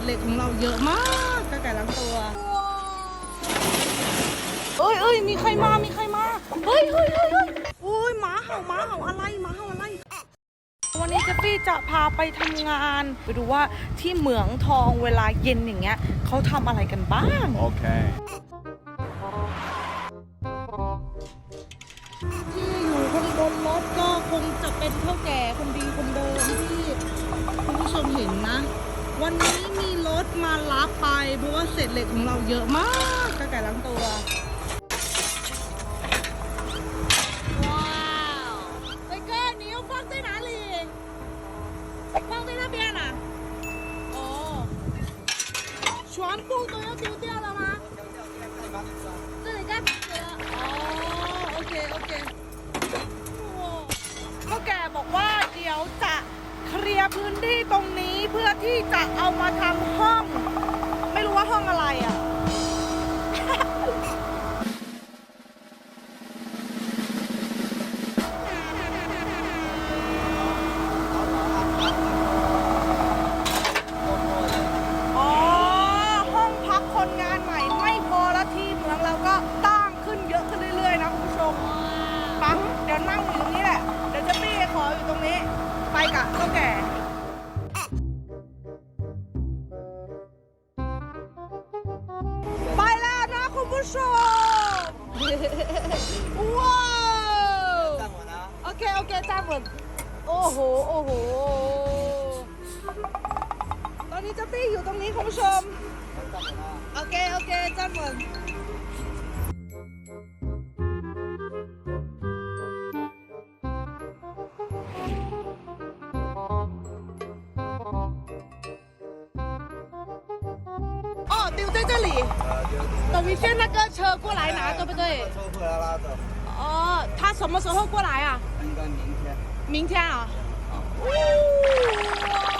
ษเหล็กของเราเยอะมากกระไก่ล้างตัวเอ้ยเอ้ยมีใครมามีใครมาเฮ้ยเฮ้ยเฮ้ยเฮ้ยโอ้ยหมาเห่าหมาเห่าอะไรหมาเห่าอะไร วันนี้เจฟฟี่จะพาไปทำงาน ไปดูว่าที่เหมืองทองเวลาเย็นอย่างเงี้ยเขาทำอะไรกันบ้าง Okay. ที่อยู่ข้างบนรถก็คงจะเป็นเท่าแก่คนดีคนเดิมที่คุณผู้ชมเห็นนะ วันนี้ มีรถมารับไป เพราะว่าเศษเหล็กของเราเยอะมากกระไก่ล้างตัว ว้าวไอ้哥你又放在哪里放在那边啊哦全部都要丢掉了吗这里该不死了哦 OK OK ก็แกบอกว่าเดี๋ยวจะเคลียร์พื้นที่ตรงนี้เ พื่อที่จะเอามาทำห้อง ไม่รู้ว่าห้องอะไรอะอ๋อห้องพักคนงานใหม่ไม่พอแล้วที่เมืองเราก็ตั้งขึ้นเยอะขึ้นเรื่อยๆนะคุณผู้ชมปังเดี๋ยวนั่ง นะคุณผู้ชม ว้าวโอเคโอเคจ้าเหมดโอ้โหโอ้โห ตอนนี้เจ้าปี้อยู่ตรงนี้คุณผู้ชมโอเคโอเคจ้าเหมด น哦，丢在这里，等一下那个车过来拿，对不对？车回来拉走，哦，他什么时候过来啊？应该明天。明天啊？哇！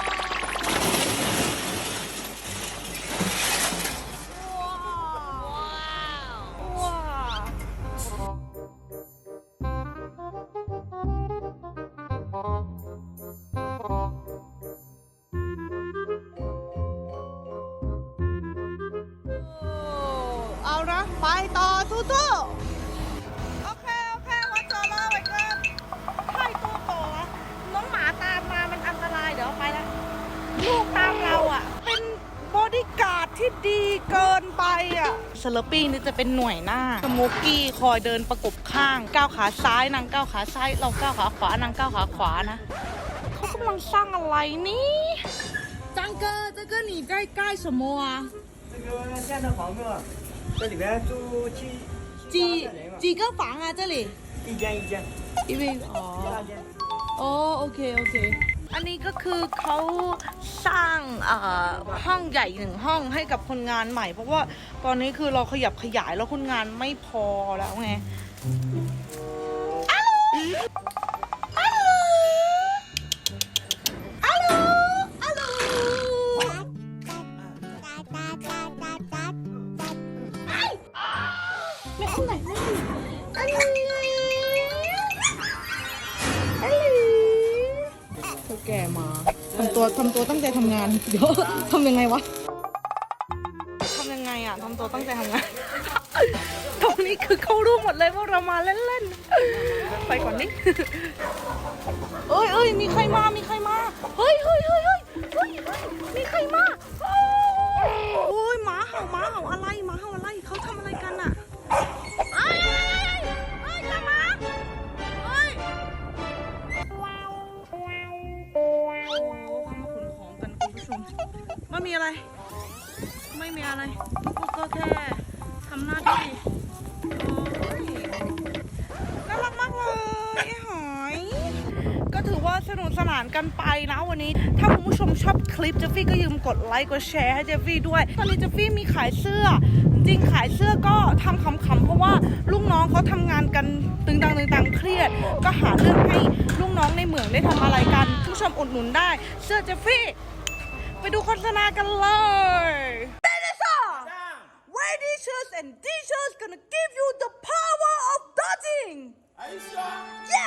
ที่ดีเกินไปอ่ะสลปี้นี่จะเป็นหน่วยหน้า สโมกี้คอยเดินประกบข้าง ก้าวขาซ้ายนางก้าวขาซ้าย เราก้าวขาขวานางก้าวขาขวานะ เขากำลังสร้างอะไรนี่张哥这个你在盖什么啊这个建的房子，这里面住七几几个房啊这里一间一间，因为哦大间。 โอ้โ อเคโอเคอันนี้ก็คือเขาสร้างเอ่อห้องใหญ่หนึ่งห้องให้กับคนงานใหม่ เพราะว่าตอนนี้คือเราขยับขยายแล้วคนงานไม่พอแล้วไงอัลโแก่มาทำตัวทำตัวตั้งใจทำงาน เดี๋ยวทำยังไงวะทำยังไงอะทำตัวตั้งใจทำงาน ตรงนี้คือเขารู้หมดเลยว่าเรามาเล่นๆ ไปก่อนนิดเอ้ยเอ้ยมีใครมา มีใคร ไม่มีอะไร ไม่มีอะไรพวกก็แค่ทำหน้าที่น่ารักมากเลยหอย ก็ถือว่าสนุกสนานกันไปนะวันนี้ ถ้าคุณผู้ชมชอบคลิปเจฟฟี่ก็ยืมกดไลค์กดแชร์ให้เจฟฟี่ด้วย ตอนนี้เจฟฟี่มีขายเสื้อ จริงขายเสื้อก็ทำขำๆเพราะว่าลูกน้องเขาทำงานกันตึงตังตึงตังเครียด ก็หาเรื่องให้ลูกน้องในเหมืองได้ทำอะไรกัน ผู้ชมอุดหนุนได้ เสื้อเจฟฟี่ ไปดูโฆษณากันเลยเดนิซ่า Ready shoes and t-shirts gonna give you the power of dodging Are you sure? Yes